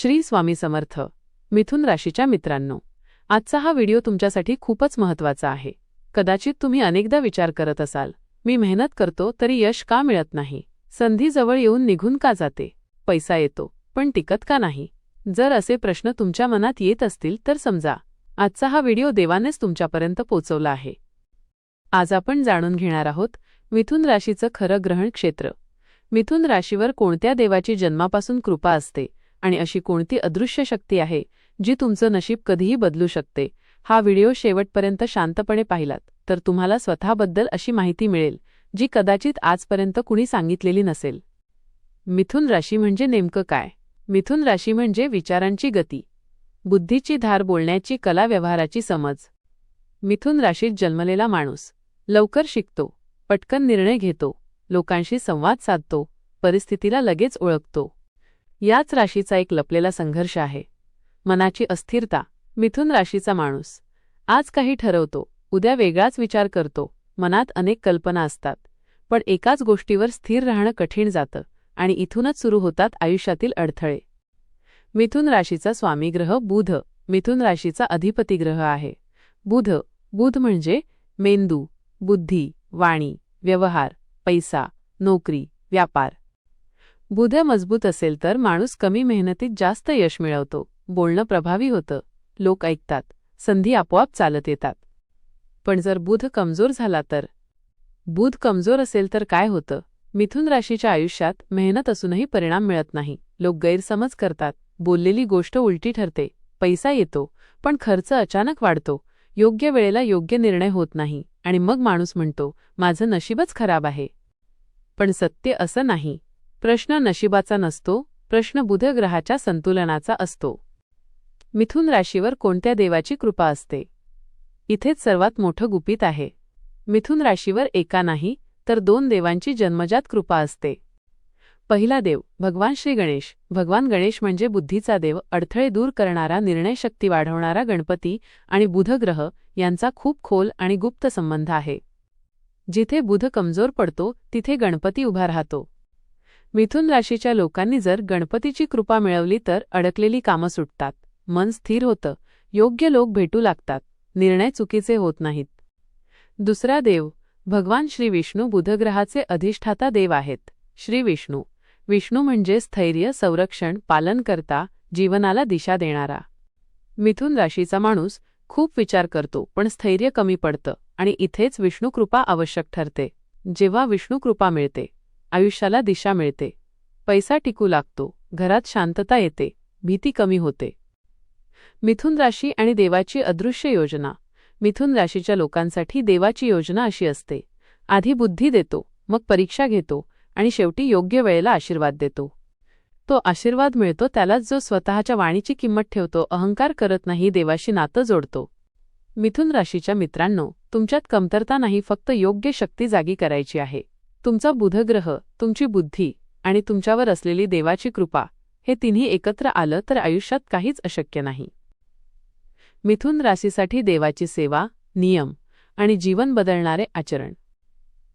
श्री स्वामी समर्थ. मिथुन राशीच्या मित्रांनो आजचा हा व्हिडिओ तुमच्यासाठी खूपच महत्त्वाचा आहे. कदाचित तुम्ही अनेकदा विचार करत असाल मी मेहनत करतो तरी यश का मिळत नाही? संधी जवळ येऊन निघून का जाते? पैसा येतो पण टिकत का नाही? जर असे प्रश्न तुमच्या मनात येत असतील तर समजा. आजचा हा व्हिडिओ देवानेच तुमच्यापर्यंत पोचवला आहे. आज आपण जाणून घेणार आहोत मिथुन राशीचं खरं ग्रहण क्षेत्र. मिथुन राशीवर कोणत्या देवाची जन्मापासून कृपा असते? आणि अशी कोणती अदृश्य शक्ती आहे जी तुमचं नशीब कधीही बदलू शकते. हा व्हिडिओ शेवटपर्यंत शांतपणे पाहिलात तर तुम्हाला स्वतःबद्दल अशी माहिती मिळेल जी कदाचित आजपर्यंत कुणी सांगितलेली नसेल. मिथुन राशी म्हणजे नेमकं काय? मिथुन राशी म्हणजे विचारांची गती बुद्धीची धार बोलण्याची कला व्यवहाराची समज. मिथुन राशीत जन्मलेला माणूस लवकर शिकतो पटकन निर्णय घेतो लोकांशी संवाद साधतो परिस्थितीला लगेच ओळखतो. याच राशीचा एक लपलेला संघर्ष आहे. मनाची अस्थिरता मिथुन राशीचा माणूस. आज काही ठरवतो उद्या वेगळाच विचार करतो मनात अनेक कल्पना असतात. पण एकाच गोष्टीवर स्थिर राहणं कठीण जातं आणि इथूनच सुरू होतात आयुष्यातील अडथळे. मिथुन राशीचा स्वामीग्रह बुध. मिथुन राशीचा अधिपती ग्रह आहे. बुध. बुध म्हणजे मेंदू बुद्धी वाणी व्यवहार पैसा नोकरी व्यापार. बुध मजबूत असेल तर माणूस कमी मेहनतीत जास्त यश मिळवतो. बोलणं प्रभावी होतं. लोक ऐकतात. संधी आपोआप चालत येतात. पण जर बुध कमजोर झाला तर? बुध कमजोर असेल तर काय होतं? मिथुन राशीच्या आयुष्यात मेहनत असूनही परिणाम मिळत नाही. लोक गैरसमज करतात. बोललेली गोष्ट उलटी ठरते. पैसा येतो पण खर्च अचानक वाढतो. योग्य वेळेला योग्य निर्णय होत नाही. आणि मग माणूस म्हणतो माझं नशीबच खराब आहे. पण सत्य असं नाही. प्रश्न नशिबाचा नसतो प्रश्न बुधग्रहाच्या संतुलनाचा असतो. मिथुन राशीवर कोणत्या देवाची कृपा असते? इथेच सर्वात मोठं गुपित आहे. मिथुन राशीवर एका नाही तर दोन देवांची जन्मजात कृपा असते. पहिला देव भगवान श्री गणेश. भगवान गणेश म्हणजे बुद्धीचा देव अडथळे दूर करणारा निर्णयशक्ती वाढवणारा गणपती आणि बुधग्रह यांचा खूप खोल आणि गुप्त संबंध आहे. जिथे बुध कमजोर पडतो तिथे गणपती उभा राहतो. मिथुन राशीच्या लोकांनी जर गणपतीची कृपा मिळवली तर अडकलेली कामं सुटतात. मन स्थिर होतं. योग्य लोक भेटू लागतात. निर्णय चुकीचे होत नाहीत. दुसरा देव भगवान श्री विष्णू बुधग्रहाचे अधिष्ठाता देव आहेत. श्री विष्णू. विष्णू म्हणजे स्थैर्य संरक्षण पालन करता जीवनाला दिशा देणारा. मिथुन राशीचा माणूस खूप विचार करतो पण स्थैर्य कमी पडतं आणि इथेच विष्णुकृपा आवश्यक ठरते. जेव्हा विष्णुकृपा मिळते आयुष्याला दिशा मिळते. पैसा टिकू लागतो. घरात शांतता येते. भीती कमी होते. मिथुन राशी आणि देवाची अदृश्य योजना. मिथुन राशीच्या लोकांसाठी देवाची योजना अशी असते. आधी बुद्धी देतो मग परीक्षा घेतो आणि शेवटी योग्य वेळेला आशीर्वाद देतो. तो आशीर्वाद मिळतो त्यालाच जो स्वतःच्या वाणीची किंमत ठेवतो अहंकार करत नाही देवाशी नातं जोडतो. मिथुन राशीच्या मित्रांनो तुमच्यात कमतरता नाही फक्त योग्य शक्ती जागी करायची आहे. तुमचा बुधग्रह तुमची बुद्धी आणि तुमच्यावर असलेली देवाची कृपा हे तिन्ही एकत्र आलं तर आयुष्यात काहीच अशक्य नाही. मिथुन राशीसाठी देवाची सेवा नियम आणि जीवन बदलणारे आचरण.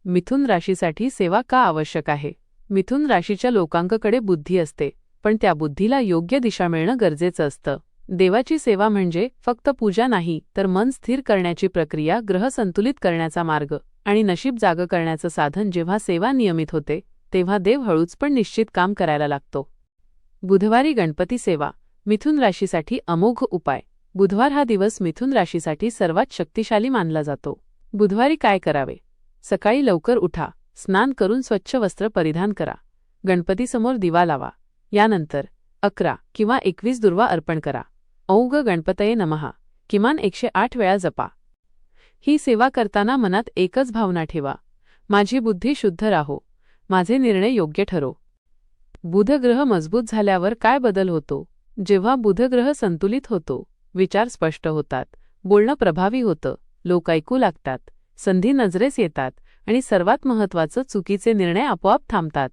मिथुन राशीसाठी सेवा का आवश्यक आहे? मिथुन राशीच्या लोकांकडे बुद्धी असते पण त्या बुद्धीला योग्य दिशा मिळणं गरजेचं असतं. देवाची सेवा म्हणजे फक्त पूजा नाही तर मन स्थिर करण्याची प्रक्रिया ग्रह संतुलित करण्याचा मार्ग. आणि नशीब जागं करण्याचं साधन जेव्हा सेवा नियमित होते तेव्हा देव हळूच पण निश्चित काम करायला लागतो. बुधवारी गणपती सेवा मिथुन राशीसाठी अमोघ उपाय. बुधवार हा दिवस मिथुन राशीसाठी सर्वात शक्तिशाली मानला जातो. बुधवारी काय करावे? सकाळी लवकर उठा स्नान करून स्वच्छ वस्त्र परिधान करा. गणपतीसमोर दिवा लावा. यानंतर अकरा किंवा एकवीस दुर्वा अर्पण करा. औग गणपतये नमहा किमान एकशे आठ वेळा जपा. ही सेवा करताना मनात एकच भावना ठेवा. माझी बुद्धी शुद्ध राहो. माझे निर्णय योग्य ठरो. बुधग्रह मजबूत झाल्यावर काय बदल होतो? जेव्हा बुधग्रह संतुलित होतो विचार स्पष्ट होतात बोलणं प्रभावी होतं लोक ऐकू लागतात संधी नजरेस येतात आणि सर्वात महत्त्वाचं चुकीचे निर्णय आपोआप थांबतात.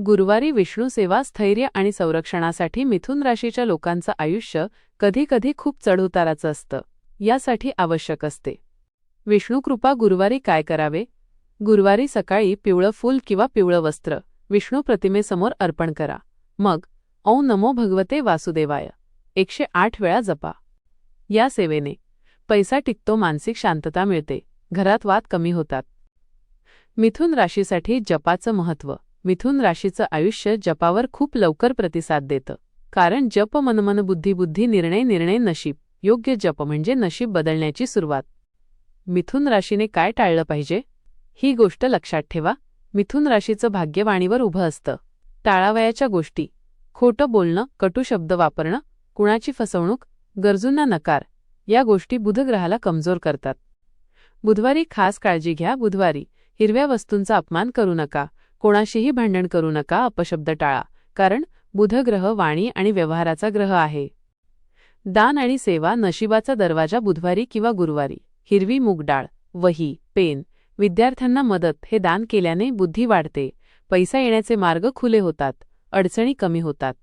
गुरुवारी विष्णू सेवा स्थैर्य आणि संरक्षणासाठी मिथुन राशीच्या लोकांचं आयुष्य कधीकधी खूप चढउताराचं असतं. यासाठी आवश्यक असते. विष्णुकृपा गुरुवारी काय करावे? गुरुवारी सकाळी पिवळं फूल किंवा पिवळं वस्त्र विष्णू प्रतिमेसमोर अर्पण करा. मग औ नमो भगवते वासुदेवाय. एकशे आठ वेळा जपा. या सेवेने पैसा टिकतो मानसिक शांतता मिळते घरात वाद कमी होतात. मिथुन राशीसाठी जपाचं महत्त्व मिथुन राशीचं आयुष्य जपावर खूप लवकर प्रतिसाद देतं. कारण जप मनमन बुद्धी बुद्धी निर्णय निर्णय नशीब. योग्य जप म्हणजे नशीब बदलण्याची सुरुवात. मिथुन राशीने काय टाळलं पाहिजे? ही गोष्ट लक्षात ठेवा. मिथुन राशीचं भाग्यवाणीवर उभं असतं. टाळावयाच्या गोष्टी. खोटं बोलणं कटू शब्द वापरणं कुणाची फसवणूक गरजूंना नकार या गोष्टी बुधग्रहाला कमजोर करतात. बुधवारी खास काळजी घ्या. बुधवारी हिरव्या वस्तूंचा अपमान करू नका. कोणाशीही भांडण करू नका. अपशब्द टाळा. कारण बुधग्रह वाणी आणि व्यवहाराचा ग्रह आहे. दान आणि सेवा नशिबाचा दरवाजा बुधवारी किंवा गुरुवारी. हिरवी मुगडाळ वही पेन विद्यार्थ्यांना मदत हे दान केल्याने बुद्धी वाढते. पैसा येण्याचे मार्ग खुले होतात अडचणी कमी होतात.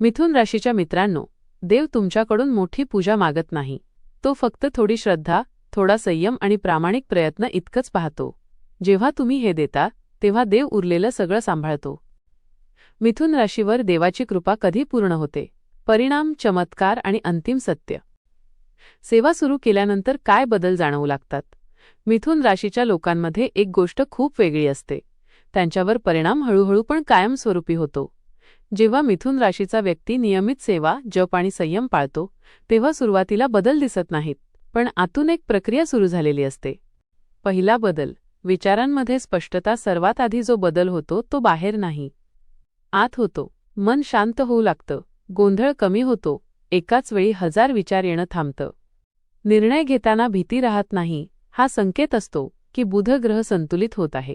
मिथुन राशीच्या मित्रांनो देव तुमच्याकडून मोठी पूजा मागत नाही. तो फक्त थोडी श्रद्धा थोडा संयम आणि प्रामाणिक प्रयत्न इतकंच पाहतो. जेव्हा तुम्ही हे देता तेव्हा देव उरलेलं सगळं सांभाळतो. मिथुन राशीवर देवाची कृपा कधी पूर्ण होते? परिणाम चमत्कार आणि अंतिम सत्य. सेवा सुरू केल्यानंतर काय बदल जाणवू लागतात? मिथुन राशीच्या लोकांमध्ये एक गोष्ट खूप वेगळी असते. त्यांच्यावर परिणाम हळूहळू पण कायमस्वरूपी होतो. जेव्हा मिथुन राशीचा व्यक्ती नियमित सेवा जप आणि संयम पाळतो तेव्हा सुरुवातीला बदल दिसत नाहीत पण आतून एक प्रक्रिया सुरू झालेली असते. पहिला बदल विचारांमध्ये स्पष्टता सर्वात आधी जो बदल होतो तो बाहेर नाही. आत होतो मन शांत होऊ लागतं गोंधळ कमी होतो एकाच वेळी हजार विचार येणं थांबतं. निर्णय घेताना भीती राहत नाही हा संकेत असतो की बुधग्रह संतुलित होत आहे.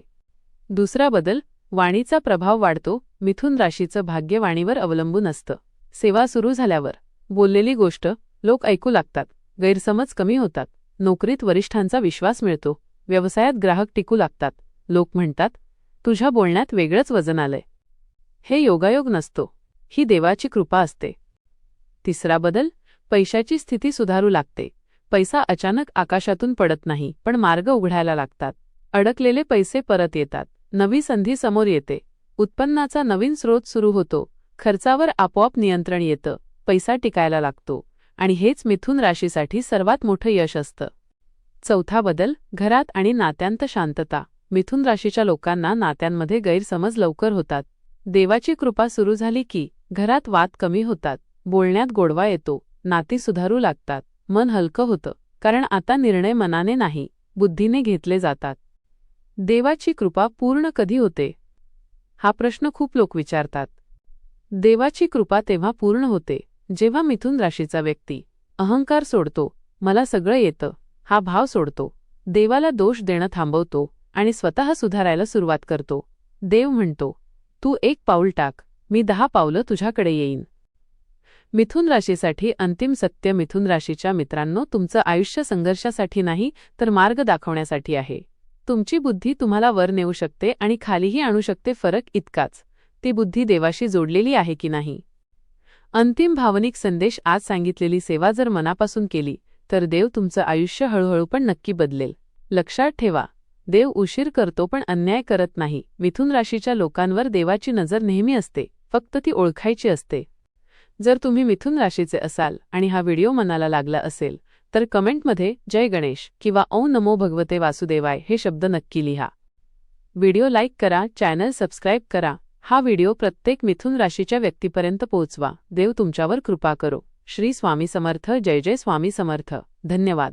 दुसरा बदल वाणीचा प्रभाव वाढतो मिथुन राशीचं भाग्य वाणीवर अवलंबून असतं. सेवा सुरू झाल्यावर बोललेली गोष्ट लोक ऐकू लागतात गैरसमज कमी होतात नोकरीत वरिष्ठांचा विश्वास मिळतो व्यवसायात ग्राहक टिकू लागतात लोक म्हणतात तुझ्या बोलण्यात वेगळंच वजन आलंय. हे योगायोग नसतो ही देवाची कृपा असते. तिसरा बदल पैशाची स्थिती सुधारू लागते. पैसा अचानक आकाशातून पडत नाही पण मार्ग उघडायला लागतात. अडकलेले पैसे परत येतात. नवी संधी समोर येते. उत्पन्नाचा नवीन स्रोत सुरू होतो. खर्चावर आपोआप नियंत्रण येतं. पैसा टिकायला लागतो. आणि हेच मिथुन राशीसाठी सर्वात मोठं यश असतं. चौथा बदल घरात आणि नात्यांत शांतता. मिथुन राशीच्या लोकांना नात्यांमध्ये गैरसमज लवकर होतात. देवाची कृपा सुरू झाली की घरात वाद कमी होतात. बोलण्यात गोडवा येतो. नाती सुधारू लागतात. मन हलकं होतं. कारण आता निर्णय मनाने नाही बुद्धीने घेतले जातात. देवाची कृपा पूर्ण कधी होते? हा प्रश्न खूप लोक विचारतात. देवाची कृपा तेव्हा पूर्ण होते जेव्हा मिथुन राशीचा व्यक्ती. अहंकार सोडतो. मला सगळं येतं. हा भाव सोडतो. देवाला दोष देणं थांबवतो आणि स्वतः सुधारायला सुरुवात करतो. देव म्हणतो तू एक पाऊल टाक. मी दहा पावलं तुझ्याकडे येईन. मिथुन राशीसाठी अंतिम सत्य मिथुन राशीच्या मित्रांनो तुमचं आयुष्य संघर्षासाठी नाही तर मार्ग दाखवण्यासाठी आहे. तुमची बुद्धी तुम्हाला वर नेऊ शकते आणि खालीही आणू शकते फरक इतकाच. ती बुद्धी देवाशी जोडलेली आहे की नाही? अंतिम भावनिक संदेश आज सांगितलेली सेवा जर मनापासून केली तर देव तुमचं आयुष्य हळूहळू पण नक्की बदलेल. लक्षात ठेवा देव उशीर करतो पण अन्याय करत नाही. मिथुन राशीच्या लोकांवर देवाची नजर नेहमी असते फक्त ती ओळखायची असते. जर तुम्ही मिथुन राशीचे असाल आणि हा व्हिडिओ मनाला लागला असेल तर कमेंटमध्ये जय गणेश किंवा औ नमो भगवते वासुदेवाय हे शब्द नक्की लिहा. व्हिडिओ लाईक करा चॅनल सबस्क्राईब करा हा व्हिडिओ प्रत्येक मिथुन राशीच्या व्यक्तीपर्यंत पोहोचवा. देव तुमच्यावर कृपा करो. श्री स्वामी समर्थ जय जय स्वामी समर्थ. धन्यवाद.